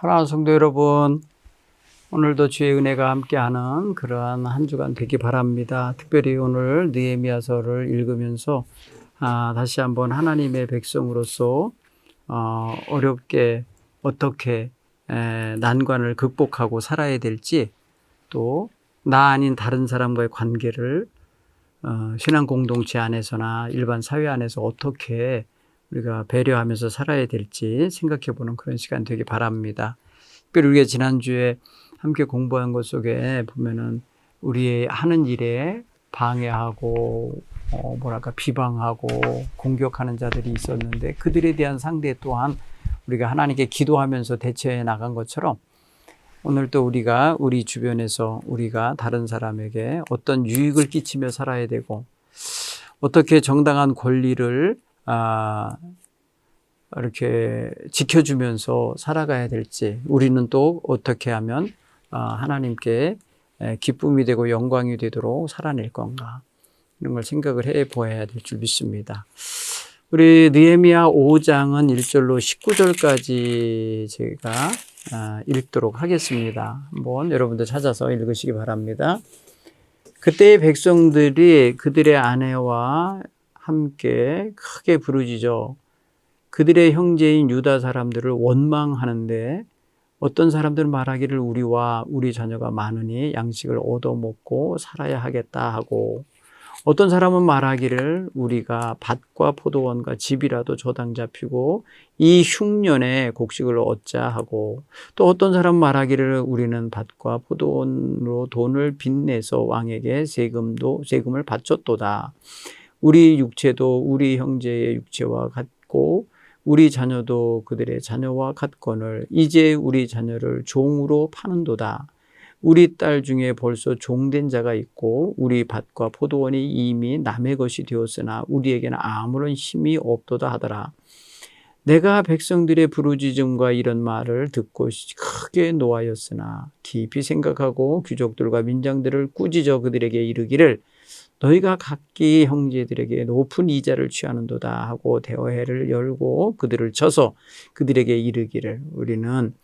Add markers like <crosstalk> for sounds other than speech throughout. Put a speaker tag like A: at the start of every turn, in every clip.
A: 사랑하는 성도 여러분, 오늘도 주의 은혜가 함께하는 그러한 한 주간 되기 바랍니다. 특별히 오늘 느헤미야서를 읽으면서 아, 다시 한번 하나님의 백성으로서 어, 어렵게 어떻게 에, 난관을 극복하고 살아야 될지 또 나 아닌 다른 사람과의 관계를 어, 신앙 공동체 안에서나 일반 사회 안에서 어떻게 우리가 배려하면서 살아야 될지 생각해 보는 그런 시간 되기 바랍니다. 특별히 우리가 지난주에 함께 공부한 것 속에 보면은 우리의 하는 일에 방해하고 어, 뭐랄까 비방하고 공격하는 자들이 있었는데 그들에 대한 상대 또한 우리가 하나님께 기도하면서 대처해 나간 것처럼 오늘 또 우리가 우리 주변에서 우리가 다른 사람에게 어떤 유익을 끼치며 살아야 되고 어떻게 정당한 권리를 아 이렇게 지켜주면서 살아가야 될지 우리는 또 어떻게 하면 아, 하나님께 에, 기쁨이 되고 영광이 되도록 살아낼 건가 이런 걸 생각을 해 보아야 될 줄 믿습니다. 우리 느헤미야 5장은 1절로 19절까지 제가 아, 읽도록 하겠습니다. 한번 여러분들 찾아서 읽으시기 바랍니다. 그때의 백성들이 그들의 아내와 함께 크게 부르짖어 그들의 형제인 유다 사람들을 원망하는데 어떤 사람들은 말하기를 우리와 우리 자녀가 많으니 양식을 얻어먹고 살아야 하겠다 하고 어떤 사람은 말하기를 우리가 밭과 포도원과 집이라도 저당 잡히고 이 흉년에 곡식을 얻자 하고 또 어떤 사람은 말하기를 우리는 밭과 포도원으로 돈을 빚내서 왕에게 세금도 세금을 바쳤도다. 우리 육체도 우리 형제의 육체와 같고 우리 자녀도 그들의 자녀와 같거늘 이제 우리 자녀를 종으로 파는도다. 우리 딸 중에 벌써 종된 자가 있고 우리 밭과 포도원이 이미 남의 것이 되었으나 우리에게는 아무런 힘이 없도다 하더라. 내가 백성들의 부르짖음과 이런 말을 듣고 크게 노하였으나 깊이 생각하고 귀족들과 민장들을 꾸짖어 그들에게 이르기를 너희가 각기 형제들에게 높은 이자를 취하는도다 하고 대화회를 열고 그들을 쳐서 그들에게 이르기를 우리는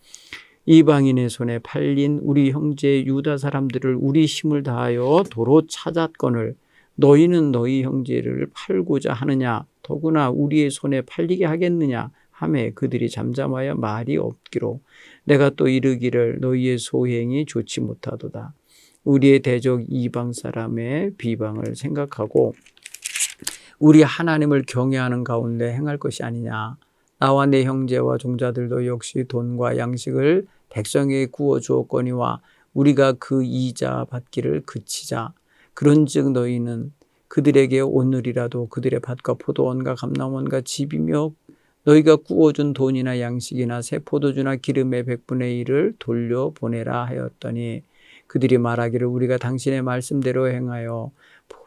A: 이방인의 손에 팔린 우리 형제 유다 사람들을 우리 힘을 다하여 도로 찾았거늘 너희는 너희 형제를 팔고자 하느냐? 더구나 우리의 손에 팔리게 하겠느냐? 하매 그들이 잠잠하여 말이 없기로 내가 또 이르기를 너희의 소행이 좋지 못하도다 우리의 대적 이방 사람의 비방을 생각하고 우리 하나님을 경외하는 가운데 행할 것이 아니냐 나와 내 형제와 종자들도 역시 돈과 양식을 백성에게 구워 주었거니와 우리가 그 이자 받기를 그치자. 그런즉 너희는 그들에게 오늘이라도 그들의 밭과 포도원과 감남원과 집이며 너희가 구워준 돈이나 양식이나 새 포도주나 기름의 백분의 일을 돌려보내라 하였더니 그들이 말하기를 우리가 당신의 말씀대로 행하여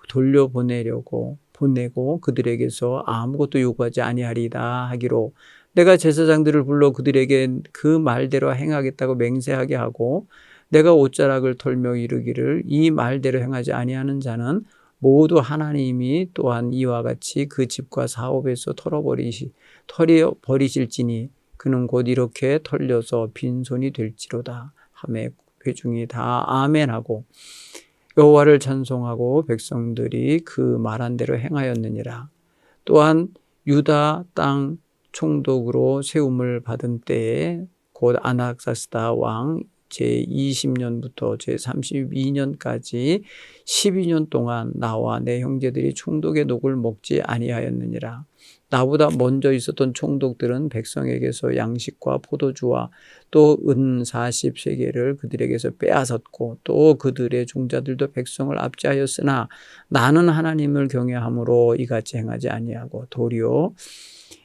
A: 돌려보내려고 보내고 그들에게서 아무것도 요구하지 아니하리다 하기로 내가 제사장들을 불러 그들에게 그 말대로 행하겠다고 맹세하게 하고 내가 옷자락을 털며 이르기를 이 말대로 행하지 아니하는 자는 모두 하나님이 또한 이와 같이 그 집과 사업에서 털어버리시 털어 버리실지니 그는 곧 이렇게 털려서 빈손이 될지로다 하매 회중이 다 아멘하고 여호와를 찬송하고 백성들이 그 말한 대로 행하였느니라. 또한 유다 땅 총독으로 세움을 받은 때에 곧 아낙사스다 왕 제 20년부터 제 32년까지 12년 동안 나와 내 형제들이 총독의 녹을 먹지 아니하였느니라. 나보다 먼저 있었던 총독들은 백성에게서 양식과 포도주와 또 은 40세계를 그들에게서 빼앗았고 또 그들의 종자들도 백성을 압제하였으나 나는 하나님을 경외함으로 이같이 행하지 아니하고 도리어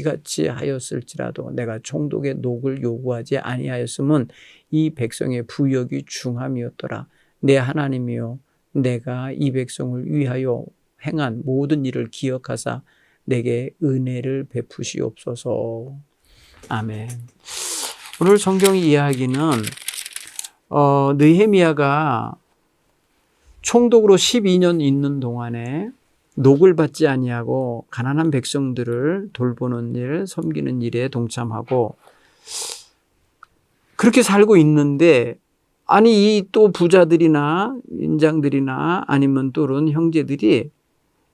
A: 이같이 하였을지라도 내가 총독의 녹을 요구하지 아니하였음은 이 백성의 부역이 중함이었더라. 내 하나님이여 내가 이 백성을 위하여 행한 모든 일을 기억하사 내게 은혜를 베푸시옵소서. 아멘. 오늘 성경 이야기는 어, 느헤미야가 총독으로 12년 있는 동안에 녹을 받지 아니하고 가난한 백성들을 돌보는 일, 섬기는 일에 동참하고 그렇게 살고 있는데 아니 이 또 부자들이나 인장들이나 아니면 또는 형제들이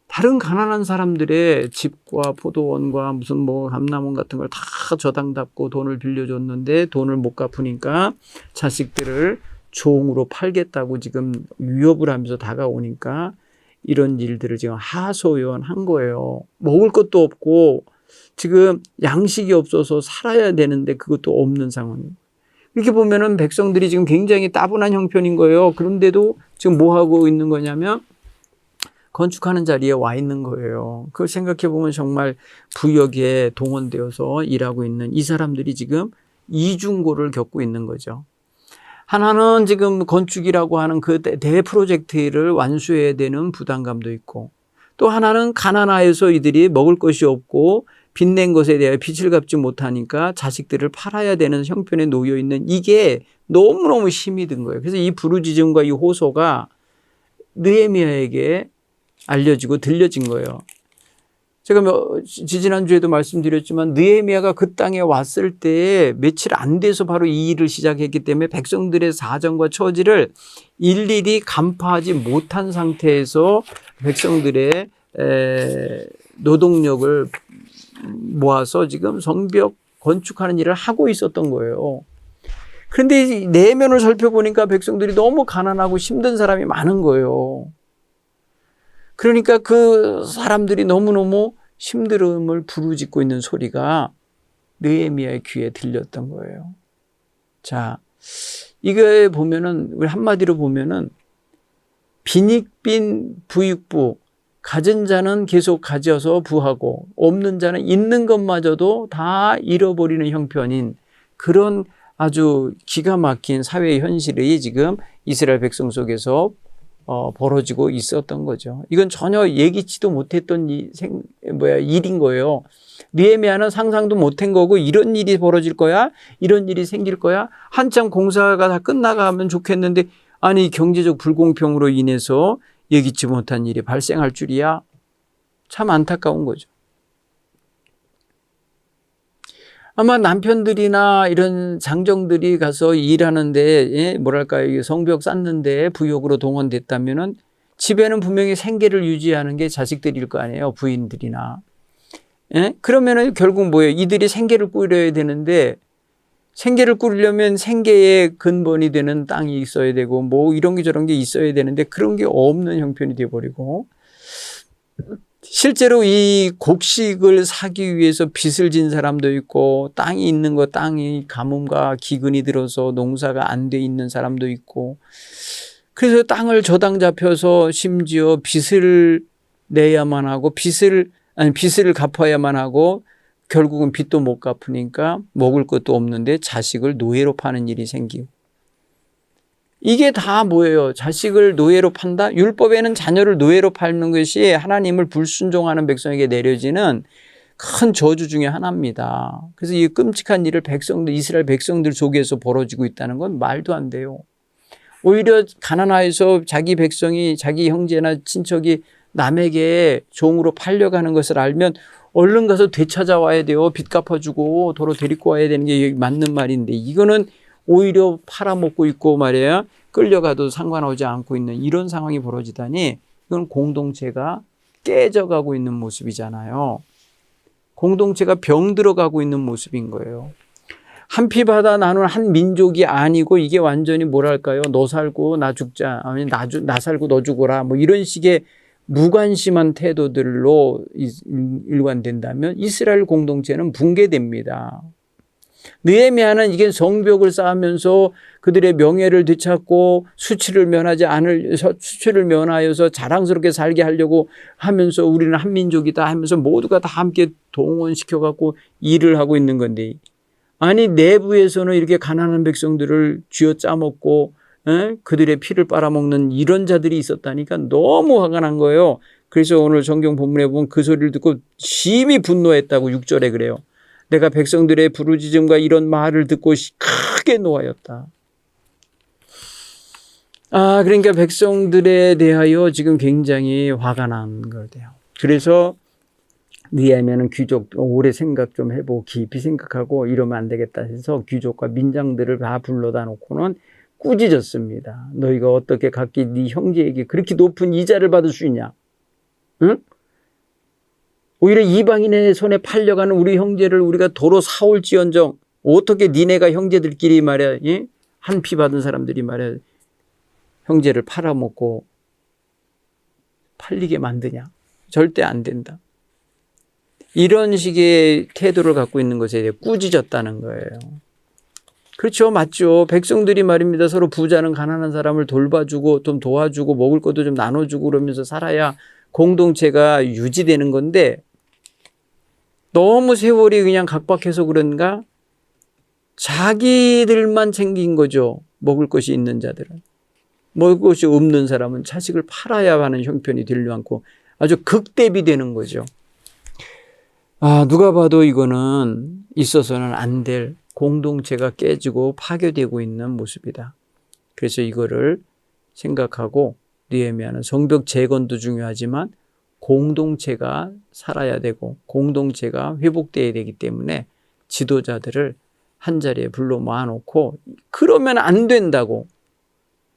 A: 다른 가난한 사람들의 집과 포도원과 무슨 뭐 감남원 같은 걸 다 저당답고 돈을 빌려줬는데 돈을 못 갚으니까 자식들을 종으로 팔겠다고 지금 위협을 하면서 다가오니까 이런 일들을 지금 하소연한 거예요. 먹을 것도 없고 지금 양식이 없어서 살아야 되는데 그것도 없는 상황. 이렇게 보면은 백성들이 지금 굉장히 따분한 형편인 거예요. 그런데도 지금 뭐 하고 있는 거냐면 건축하는 자리에 와 있는 거예요. 그걸 생각해 보면 정말 부역에 동원되어서 일하고 있는 이 사람들이 지금 이중고를 겪고 있는 거죠. 하나는 지금 건축이라고 하는 그 대 프로젝트를 완수해야 되는 부담감도 있고 또 하나는 가난하여서 이들이 먹을 것이 없고 빚낸 것에 대해 빚을 갚지 못하니까 자식들을 팔아야 되는 형편에 놓여 있는 이게 너무너무 힘이 든 거예요. 그래서 이 부르짖음과 이 호소가 느헤미야에게 알려지고 들려진 거예요. 제가 뭐 지지난주에도 말씀드렸지만 느헤미야가 그 땅에 왔을 때 며칠 안 돼서 바로 이 일을 시작했기 때문에 백성들의 사정과 처지를 일일이 간파하지 못한 상태에서 백성들의 노동력을 모아서 지금 성벽 건축하는 일을 하고 있었던 거예요. 그런데 내면을 살펴보니까 백성들이 너무 가난하고 힘든 사람이 많은 거예요. 그러니까 그 사람들이 너무너무 힘듦을 부르짖고 있는 소리가 느헤미야의 귀에 들렸던 거예요. 자, 이거에 보면은 우리 한마디로 보면은 빈익빈 부익부 가진 자는 계속 가져서 부하고 없는 자는 있는 것마저도 다 잃어버리는 형편인 그런 아주 기가 막힌 사회 현실이 지금 이스라엘 백성 속에서 어, 벌어지고 있었던 거죠. 이건 전혀 예기치도 못했던 이 생, 뭐야, 일인 거예요. 니에미아는 상상도 못한 거고 이런 일이 벌어질 거야? 이런 일이 생길 거야? 한참 공사가 다 끝나가면 좋겠는데 아니 경제적 불공평으로 인해서 예기치 못한 일이 발생할 줄이야. 참 안타까운 거죠. 아마 남편들이나 이런 장정들이 가서 일하는데 예, 뭐랄까요? 성벽 쌓는데 부역으로 동원됐다면은 집에는 분명히 생계를 유지하는 게 자식들일 거 아니에요 부인들이나. 예? 그러면은 결국 뭐예요? 이들이 생계를 꾸려야 되는데 생계를 꾸리려면 생계의 근본이 되는 땅이 있어야 되고 뭐 이런 게 저런 게 있어야 되는데 그런 게 없는 형편이 돼 버리고 실제로 이 곡식을 사기 위해서 빚을 진 사람도 있고 땅이 있는 거 땅이 가뭄과 기근이 들어서 농사가 안 돼 있는 사람도 있고. 그래서 땅을 저당 잡혀서 심지어 빚을 내야만 하고 빚을 아니 빚을 갚아야만 하고 결국은 빚도 못 갚으니까 먹을 것도 없는데 자식을 노예로 파는 일이 생기고 이게 다 뭐예요? 자식을 노예로 판다? 율법에는 자녀를 노예로 팔는 것이 하나님을 불순종하는 백성에게 내려지는 큰 저주 중의 하나입니다. 그래서 이 끔찍한 일을 백성들, 이스라엘 백성들 속에서 벌어지고 있다는 건 말도 안 돼요. 오히려 가난하여서 자기 백성이 자기 형제나 친척이 남에게 종으로 팔려가는 것을 알면 얼른 가서 되찾아와야 돼요. 빚 갚아주고 도로 데리고 와야 되는 게 맞는 말인데 이거는 오히려 팔아먹고 있고 말이야 끌려가도 상관하지 않고 있는 이런 상황이 벌어지다니 이건 공동체가 깨져가고 있는 모습이잖아요. 공동체가 병들어가고 있는 모습인 거예요. 한 피 받아 나눈 한 민족이 아니고 이게 완전히 뭐랄까요? 너 살고 나 죽자. 아니 나, 주, 나 살고 너 죽어라. 뭐 이런 식의 무관심한 태도들로 일관된다면 이스라엘 공동체는 붕괴됩니다. 느헤미야는 이게 성벽을 쌓으면서 그들의 명예를 되찾고 수치를 면하지 않을 수치를 면하여서 자랑스럽게 살게 하려고 하면서 우리는 한 민족이다 하면서 모두가 다 함께 동원시켜 갖고 일을 하고 있는 건데 아니 내부에서는 이렇게 가난한 백성들을 쥐어 짜먹고 에? 그들의 피를 빨아먹는 이런 자들이 있었다니까 너무 화가 난 거예요. 그래서 오늘 성경 본문에 보면 그 소리를 듣고 심히 분노했다고 6절에 그래요. 내가 백성들의 부르짖음과 이런 말을 듣고 크게 노하였다. 아, 그러니까 백성들에 대하여 지금 굉장히 화가 난 거예요. 그래서 니에면은 귀족 오래 생각 좀 해보고 깊이 생각하고 이러면 안 되겠다 해서 귀족과 민장들을 다 불러다 놓고는 꾸짖었습니다. 너희가 어떻게 각기 네 형제에게 그렇게 높은 이자를 받을 수 있냐? 응? 오히려 이방인의 손에 팔려가는 우리 형제를 우리가 도로 사올지언정 어떻게 니네가 형제들끼리 말이야 예? 한피 받은 사람들이 말이야 형제를 팔아먹고 팔리게 만드냐? 절대 안 된다. 이런 식의 태도를 갖고 있는 것에 대해 꾸짖었다는 거예요. 그렇죠. 맞죠. 백성들이 말입니다. 서로 부자는 가난한 사람을 돌봐주고 좀 도와주고 먹을 것도 좀 나눠주고 그러면서 살아야 공동체가 유지되는 건데 너무 세월이 그냥 각박해서 그런가? 자기들만 챙긴 거죠. 먹을 것이 있는 자들은. 먹을 것이 없는 사람은 자식을 팔아야 하는 형편이 되려 않고 아주 극대비 되는 거죠. 아, 누가 봐도 이거는 있어서는 안 될 공동체가 깨지고 파괴되고 있는 모습이다. 그래서 이거를 생각하고 느헤미야는 성벽 재건도 중요하지만 공동체가 살아야 되고 공동체가 회복돼야 되기 때문에 지도자들을 한 자리에 불러 모아놓고 그러면 안 된다고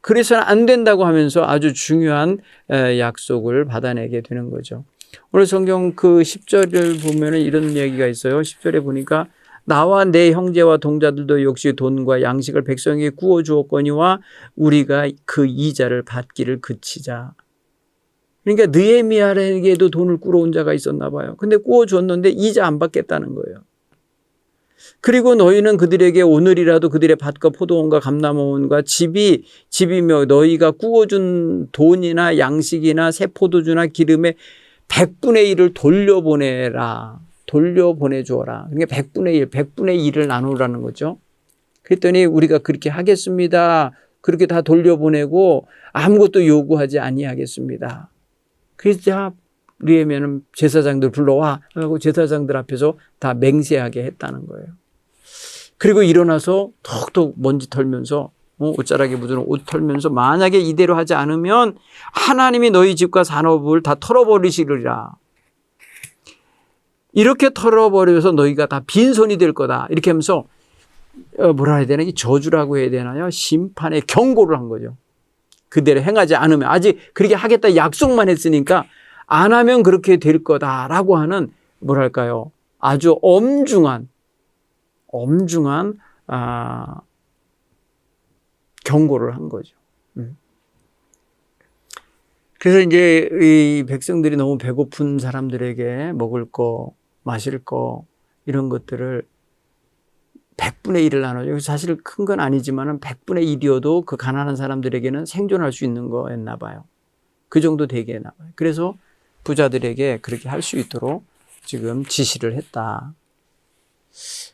A: 그래서는 안 된다고 하면서 아주 중요한 약속을 받아내게 되는 거죠. 오늘 성경 그 10절을 보면은 이런 얘기가 있어요. 10절에 보니까 나와 내 형제와 동자들도 역시 돈과 양식을 백성에게 구워 주었거니와 우리가 그 이자를 받기를 그치자. 그러니까 느헤미야에게도 돈을 꾸러온 자가 있었나 봐요. 근데 구워 줬는데 이자 안 받겠다는 거예요. 그리고 너희는 그들에게 오늘이라도 그들의 밭과 포도원과 감남원과 집이 집이며 너희가 구워준 돈이나 양식이나 새 포도주나 기름에 100분의 1을 돌려보내라. 돌려보내 주어라. 그러니까 100분의 1, 100분의 1을 나누라는 거죠. 그랬더니 우리가 그렇게 하겠습니다. 그렇게 다 돌려보내고 아무것도 요구하지 아니하겠습니다. 그래서 리에면은 제사장들 불러와 하고 제사장들 앞에서 다 맹세하게 했다는 거예요. 그리고 일어나서 톡톡 먼지 털면서 어, 옷자락에 묻은 옷 털면서 만약에 이대로 하지 않으면 하나님이 너희 집과 산업을 다 털어버리시리라. 이렇게 털어버려서 너희가 다 빈손이 될 거다. 이렇게 하면서 어, 뭐라 해야 되나? 이 저주라고 해야 되나요? 심판의 경고를 한 거죠. 그대로 행하지 않으면 아직 그렇게 하겠다 약속만 했으니까 안 하면 그렇게 될 거다라고 하는 뭐랄까요? 아주 엄중한 엄중한 아, 경고를 한 거죠. 음. 그래서 이제 이 백성들이 너무 배고픈 사람들에게 먹을 거, 마실 거 이런 것들을 100분의 1을 나눠요. 사실 큰 건 아니지만은 100분의 1이어도 그 가난한 사람들에게는 생존할 수 있는 거였나 봐요. 그 정도 되게 했나 봐요. 그래서 부자들에게 그렇게 할 수 있도록 지금 지시를 했다.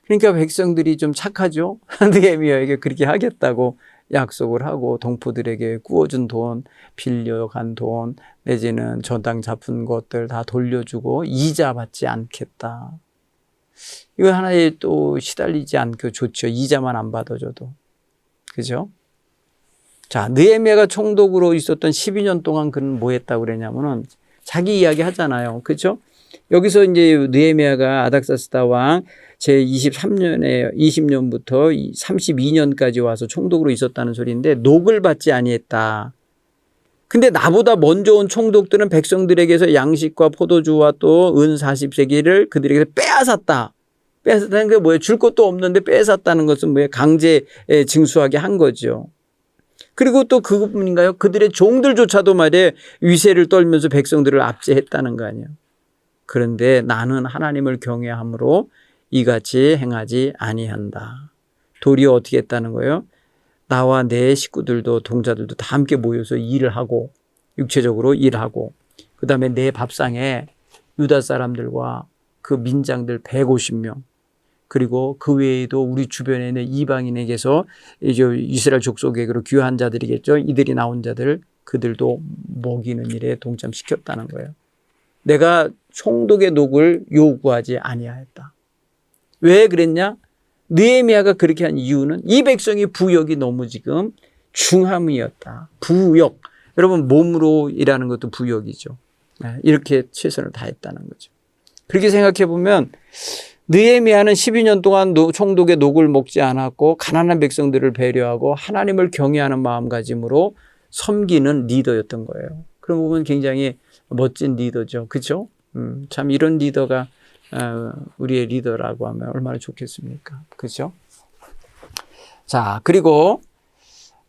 A: 그러니까 백성들이 좀 착하죠. <laughs> 느헤미야에게 그렇게 하겠다고 약속을 하고 동포들에게 구워준 돈, 빌려간 돈, 내지는 저당 잡은 것들 다 돌려주고 이자 받지 않겠다. 이거 하나에 또 시달리지 않고 좋죠. 이자만 안 받아줘도. 그죠? 자, 느헤미야가 총독으로 있었던 12년 동안 그는 뭐 했다고 그랬냐면은 자기 이야기 하잖아요. 그죠? 여기서 이제 느헤미야가 아닥사스다 왕 제 23년에 20년부터 32년까지 와서 총독으로 있었다는 소리인데 녹을 받지 아니했다. 근데 나보다 먼저 온 총독들은 백성들에게서 양식과 포도주와 또 은 40세기를 그들에게서 빼앗았다. 빼앗았다는 게 뭐예요? 줄 것도 없는데 빼앗았다는 것은 뭐예요? 강제 징수하게 한 거죠. 그리고 또 그것뿐인가요? 그들의 종들조차도 말이에요. 위세를 떨면서 백성들을 압제했다는 거 아니에요. 그런데 나는 하나님을 경외함으로 이같이 행하지 아니한다. 도리어 어떻게 했다는 거예요? 나와 내 식구들도 동자들도 다 함께 모여서 일을 하고 육체적으로 일하고 그 다음에 내 밥상에 유다 사람들과 그 민장들 150명 그리고 그 외에도 우리 주변에 있는 이방인에게서 이제 이스라엘 족속에게로 귀한 자들이겠죠. 이들이 나온 자들 그들도 먹이는 일에 동참시켰다는 거예요. 내가 총독의 녹을 요구하지 아니하였다. 왜 그랬냐? 느헤미야가 그렇게 한 이유는 이 백성의 부역이 너무 지금 중함이었다. 부역. 여러분 몸으로 일하는 것도 부역이죠. 네, 이렇게 최선을 다했다는 거죠. 그렇게 생각해 보면 느헤미야는 12년 동안 노- 총독의 녹을 먹지 않았고 가난한 백성들을 배려하고 하나님을 경외하는 마음가짐으로 섬기는 리더였던 거예요. 그런 부분 굉장히 멋진 리더죠. 그렇죠? 음, 참 이런 리더가 어, 우리의 리더라고 하면 얼마나 좋겠습니까? 그렇죠? 자, 그리고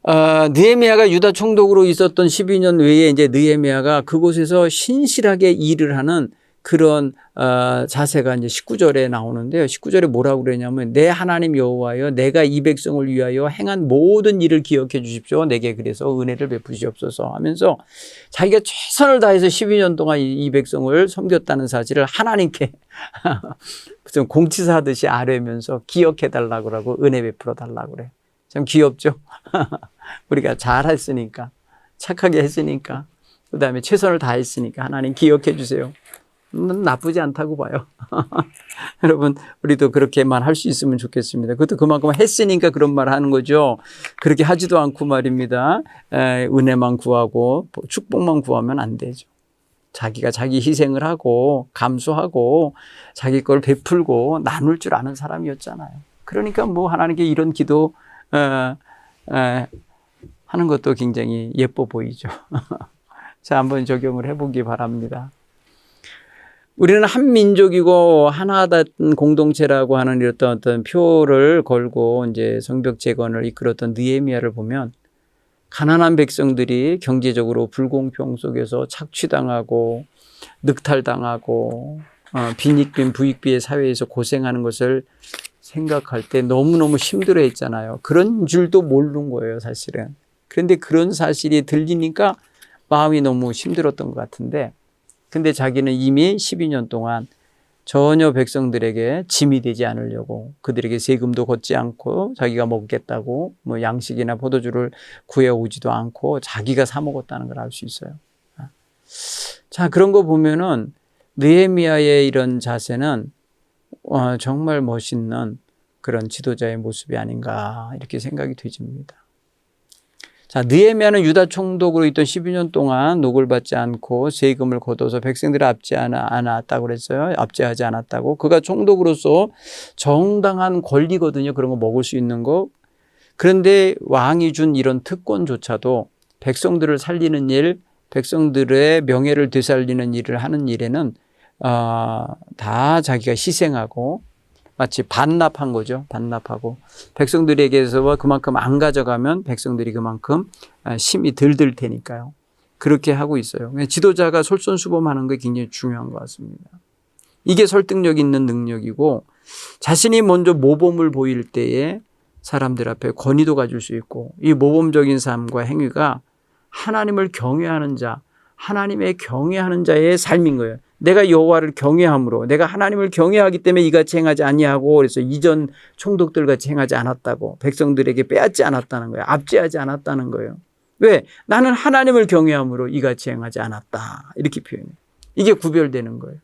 A: 어, 느헤미야가 유다 총독으로 있었던 12년 외에 이제 느헤미야가 그곳에서 신실하게 일을 하는 그런 어, 자세가 이제 19절에 나오는데요. 19절에 뭐라고 그러냐면 내 하나님 여호와여 내가 이 백성을 위하여 행한 모든 일을 기억해 주십시오. 내게 그래서 은혜를 베푸시옵소서 하면서 자기가 최선을 다해서 12년 동안 이, 이 백성을 섬겼다는 사실을 하나님께 <laughs> 무슨 공치사 하듯이 아뢰면서 기억해 달라고 그러고 은혜 베풀어 달라고 그래. 참 귀엽죠? <laughs> 우리가 잘 했으니까 착하게 했으니까 그다음에 최선을 다했으니까 하나님 기억해 주세요. 음, 나쁘지 않다고 봐요. <laughs> 여러분, 우리도 그렇게만 할 수 있으면 좋겠습니다. 그것도 그만큼 했으니까 그런 말 하는 거죠. 그렇게 하지도 않고 말입니다. 에, 은혜만 구하고 축복만 구하면 안 되죠. 자기가 자기 희생을 하고 감수하고 자기 걸 베풀고 나눌 줄 아는 사람이었잖아요. 그러니까 뭐 하나님께 이런 기도 어, 에, 하는 것도 굉장히 예뻐 보이죠. <laughs> 자, 한번 적용을 해보기 바랍니다. 우리는 한 민족이고 하나다 공동체라고 하는 이런 어떤 표를 걸고 이제 성벽 재건을 이끌었던 느헤미야를 보면 가난한 백성들이 경제적으로 불공평 속에서 착취당하고 늑탈당하고 어, 빈익빈 부익비의 사회에서 고생하는 것을 생각할 때 너무너무 힘들어 했잖아요. 그런 줄도 모르는 거예요, 사실은. 그런데 그런 사실이 들리니까 마음이 너무 힘들었던 것 같은데 근데 자기는 이미 12년 동안 전혀 백성들에게 짐이 되지 않으려고 그들에게 세금도 걷지 않고 자기가 먹겠다고 뭐 양식이나 포도주를 구해오지도 않고 자기가 사 먹었다는 걸 알 수 있어요. 자 그런 거 보면은 느헤미야의 이런 자세는 어, 정말 멋있는 그런 지도자의 모습이 아닌가 이렇게 생각이 되집니다. 자, 느헤미야는 유다 총독으로 있던 12년 동안 녹을 받지 않고 세금을 걷어서 백성들을 압지 않아, 않았다고 그랬어요. 압제하지 않았다고. 그가 총독으로서 정당한 권리거든요. 그런 거 먹을 수 있는 거. 그런데 왕이 준 이런 특권조차도 백성들을 살리는 일, 백성들의 명예를 되살리는 일을 하는 일에는 어, 다 자기가 희생하고 마치 반납한 거죠. 반납하고 백성들에게서 그만큼 안 가져가면 백성들이 그만큼 아, 심이 들들 테니까요. 그렇게 하고 있어요. 지도자가 솔선수범하는 게 굉장히 중요한 것 같습니다. 이게 설득력 있는 능력이고 자신이 먼저 모범을 보일 때에 사람들 앞에 권위도 가질 수 있고 이 모범적인 삶과 행위가 하나님을 경외하는 자, 하나님의 경외하는 자의 삶인 거예요. 내가 여호와를 경외함으로 내가 하나님을 경외하기 때문에 이같이 행하지 아니하고 그래서 이전 총독들 같이 행하지 않았다고 백성들에게 빼앗지 않았다는 거예요. 압제하지 않았다는 거예요. 왜? 나는 하나님을 경외함으로 이같이 행하지 않았다. 이렇게 표현해요. 이게 구별되는 거예요.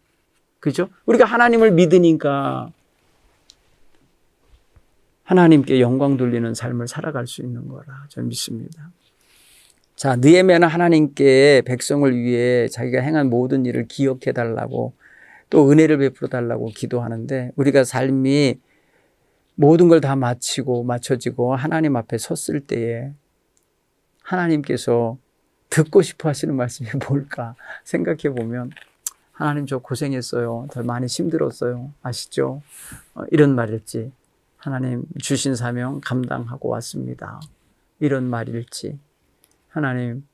A: 그죠? 우리가 하나님을 믿으니까 하나님께 영광 돌리는 삶을 살아갈 수 있는 거라 저는 믿습니다. 자, 느헤미야는 하나님께 백성을 위해 자기가 행한 모든 일을 기억해 달라고 또 은혜를 베풀어 달라고 기도하는데 우리가 삶이 모든 걸 다 마치고 맞춰지고 하나님 앞에 섰을 때에 하나님께서 듣고 싶어 하시는 말씀이 <laughs> 뭘까 생각해 보면 하나님 저 고생했어요. 더 많이 힘들었어요. 아시죠? 어, 이런 말일지 하나님 주신 사명 감당하고 왔습니다. 이런 말일지 하나님,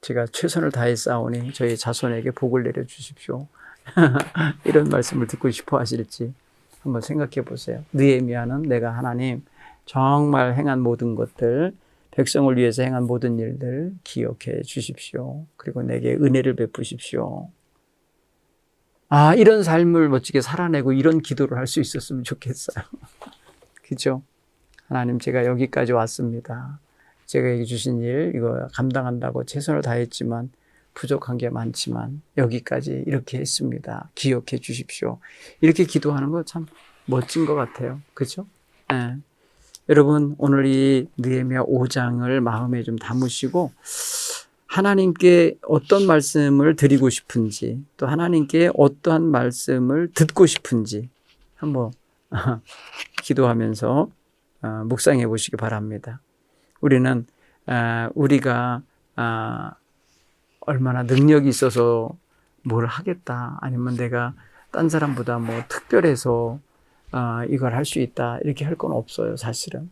A: 제가 최선을 다해 싸우니 저희 자손에게 복을 내려 주십시오. <laughs> 이런 말씀을 듣고 싶어 하실지, 한번 생각해 보세요. 느헤미야는 내가 하나님 정말 행한 모든 것들 백성을 위해서 행한 모든 일들 기억해 주십시오. 그리고 내게 은혜를 베푸십시오. 아, 이런 삶을 멋지게 살아내고 이런 기도를 할 수 있었으면 좋겠어요. <laughs> 그죠? 하나님, 제가 여기까지 왔습니다. 제가 여기 주신 일, 이거 감당한다고 최선을 다했지만, 부족한 게 많지만, 여기까지 이렇게 했습니다. 기억해 주십시오. 이렇게 기도하는 거 참 멋진 것 같아요. 그죠? 예. 여러분, 오늘 이 느헤미야 5장을 마음에 좀 담으시고, 하나님께 어떤 말씀을 드리고 싶은지, 또 하나님께 어떠한 말씀을 듣고 싶은지 한번 <laughs> 기도하면서 어, 묵상해 보시기 바랍니다. 우리는 아, 우리가 아, 얼마나 능력이 있어서 뭘 하겠다, 아니면 내가 딴 사람보다 뭐 특별해서 아, 이걸 할 수 있다 이렇게 할 건 없어요. 사실은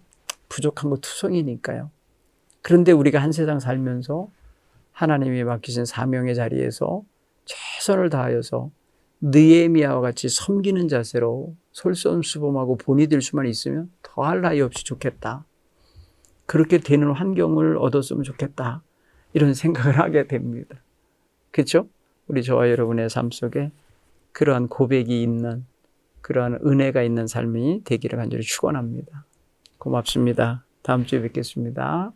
A: 부족한 거 투성이니까요. 그런데 우리가 한 세상 살면서 하나님이 맡기신 사명의 자리에서 최선을 다하여서 느에미아와 같이 섬기는 자세로 솔선수범하고 본이 될 수만 있으면 더할 나위 없이 좋겠다. 그렇게 되는 환경을 얻었으면 좋겠다. 이런 생각을 <laughs> 하게 됩니다. 그렇죠? 우리 저와 여러분의 삶 속에 그러한 고백이 있는 그러한 은혜가 있는 삶이 되기를 간절히 축원합니다. 고맙습니다. 다음 주에 뵙겠습니다.